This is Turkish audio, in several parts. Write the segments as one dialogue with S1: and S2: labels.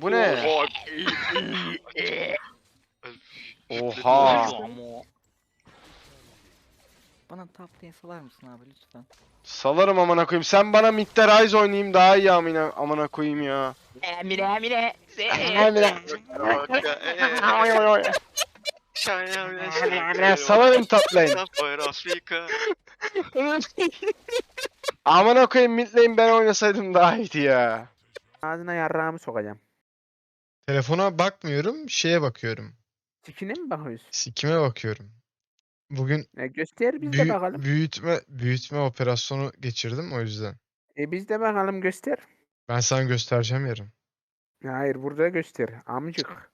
S1: koyayım bu ne? Oha.
S2: Bana top lane salar mısın abi lütfen?
S1: Salarım amına koyayım. Sen bana Mid'de Rise oynayayım daha iyi amına amına koyayım ya.
S2: Emine emine.
S1: Salarım top lane.
S3: Afrika.
S1: Amına koyayım mid lane ben oynasaydım daha iyiydi ya.
S4: Ağzına yarrağımı sokacağım.
S5: Telefona bakmıyorum, şeye bakıyorum.
S4: Sikine mi bakıyorsun?
S5: Sikime bakıyorum. Bugün
S4: E göster biz de
S5: büyü-
S4: bakalım.
S5: büyütme büyütme operasyonu geçirdim o yüzden.
S4: E biz de bakalım göster.
S5: Ben sana göstereceğim yarın.
S4: Hayır burada göster. Amcık.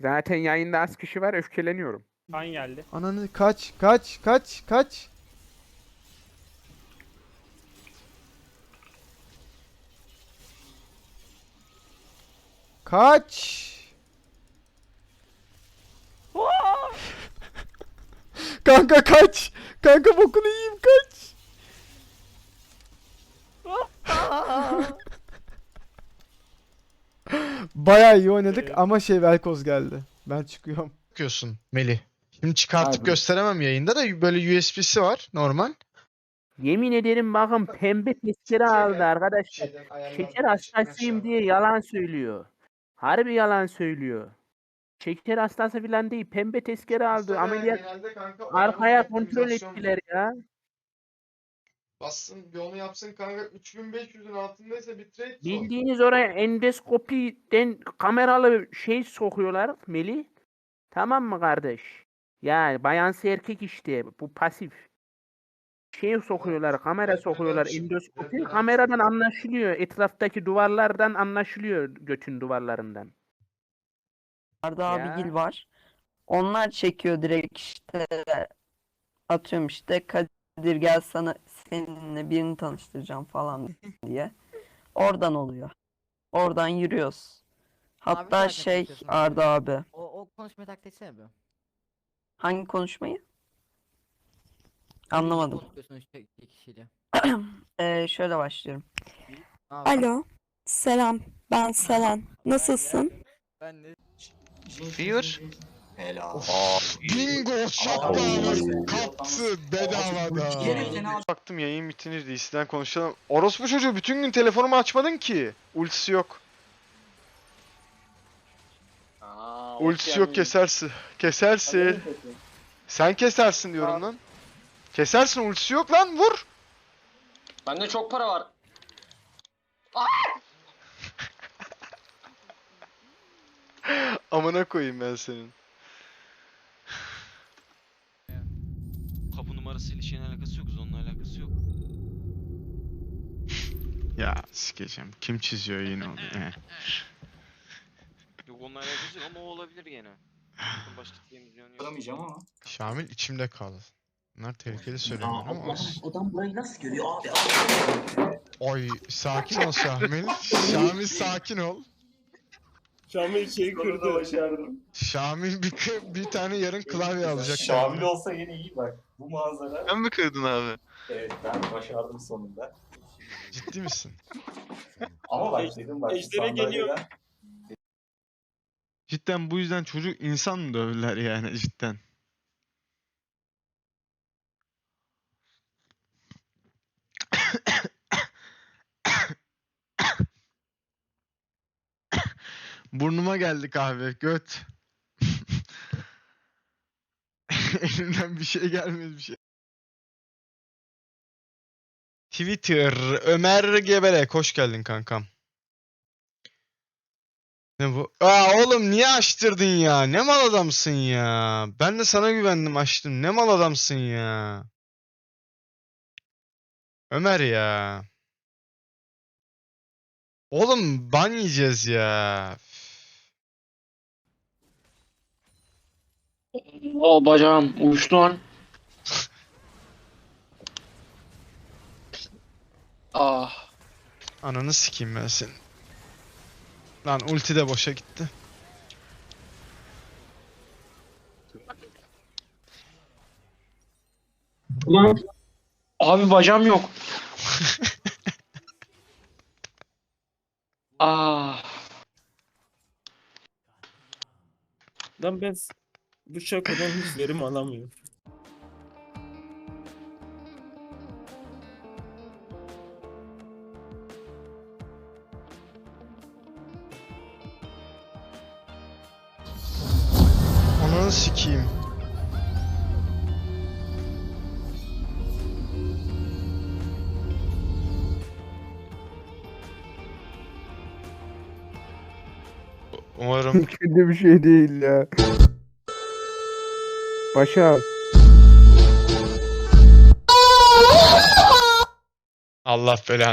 S4: Zaten yayında az kişi var öfkeleniyorum.
S6: Kan geldi.
S7: Ananı kaç kaç kaç kaç. Kaç. Kanka kaç. Kanka bokunu yiyeyim kaç. Bayağı iyi oynadık
S6: Evet.
S7: ama şey Velkoz geldi. Ben çıkıyorum.
S5: Bakıyorsun Melih. Şimdi çıkartıp
S4: Abi.
S5: gösteremem yayında da böyle USB'si var normal.
S4: Yemin ederim bakın pembe testere aldı arkadaşlar. Şeker hastasıyım diye yalan söylüyor. Harbi yalan söylüyor. Şeker hastası falan değil. Pembe tezkere aldı. Ameliyat arkaya kontrol ettiler ya.
S5: Bassın bir onu yapsın kanka 3500'ün altındaysa bitrate sor.
S4: Bildiğiniz oraya endoskopiden kameralı şey sokuyorlar Meli. Tamam mı kardeş? Yani bayansı erkek işte. Bu pasif. Şey sokuyorlar, kamera sokuyorlar, endoskopi. Kameradan anlaşılıyor. Etraftaki duvarlardan anlaşılıyor götün duvarlarından.
S8: Arda
S4: Ya.
S8: abigil var. Onlar çekiyor direkt işte atıyorum işte Kadir gel sana seninle birini tanıştıracağım falan diye. Oradan oluyor. Oradan yürüyoruz. Hatta
S2: nereden
S8: şey
S2: çekiyorsun abi?
S8: Arda abi.
S2: O, o konuşmayı taklit etsene bir.
S8: Hangi konuşmayı? Anlamadım.
S2: İki kişiyle.
S8: Ee, şöyle başlıyorum.
S9: Alo. Selam. Ben Selen. Nasılsın?
S2: Ben de
S3: Fear.
S5: Bingo şapkamız kaptı bedavada.
S1: Baktım yayın bitinir DC'den konuşalım. Orospu çocuğu bütün gün telefonumu açmadın ki. Ultisi yok. Ultisi yok kesersin. Kesersin. Sen kesersin diyorum lan. Kesersin ultisi yok lan vur.
S10: Bende çok para var.
S1: Amına koyayım ben senin.
S3: Kapı numarasıyla şeyin alakası yok. Onunla alakası yok.
S1: Ya sikeceğim. Kim çiziyor yine onu? He.
S3: Yok onunla alakası yok ama o olabilir gene. Başka temizliğini yok.
S10: Alamayacağım ama.
S5: Şamil içimde kal. Bunlar tehlikeli söylemiyor ama olsun.
S10: Adam burayı nasıl görüyor abi?
S5: Oy sakin ol Şamil. Şamil sakin ol.
S6: Şamil şeyi kırdı.
S10: başardım.
S5: Şamil bir, kı- bir tane yarın klavye alacak.
S10: Şamil
S5: kendine.
S10: olsa yine iyi bak. Bu manzara.
S3: Sen mi kırdın abi?
S10: Evet ben başardım sonunda.
S5: Ciddi misin?
S10: Ama bak dedim bak.
S6: Ejder'e geliyor.
S1: Cidden bu yüzden çocuk insan mı dövdüler yani cidden? Burnuma geldi kahve. Göt. Elimden bir şey gelmedi bir şey.
S5: Twitter Ömer Geberek hoş geldin kankam. Ne bu? Aa oğlum niye açtırdın ya? Ne mal adamsın ya? Ben de sana güvendim açtım. Ne mal adamsın ya? Ömer ya. Oğlum ban yiyeceğiz ya.
S10: O bacağım uçtu lan. ah.
S5: Ananı sikeyim ben seni. Lan ulti de boşa gitti.
S10: Ulan abi bacağım yok. ah.
S6: Lan ben bu şakadan hiç verim alamıyorum.
S5: Ananı sikeyim. Umarım
S4: Kötü bir şey değil ya. Başa.
S5: Allah belanı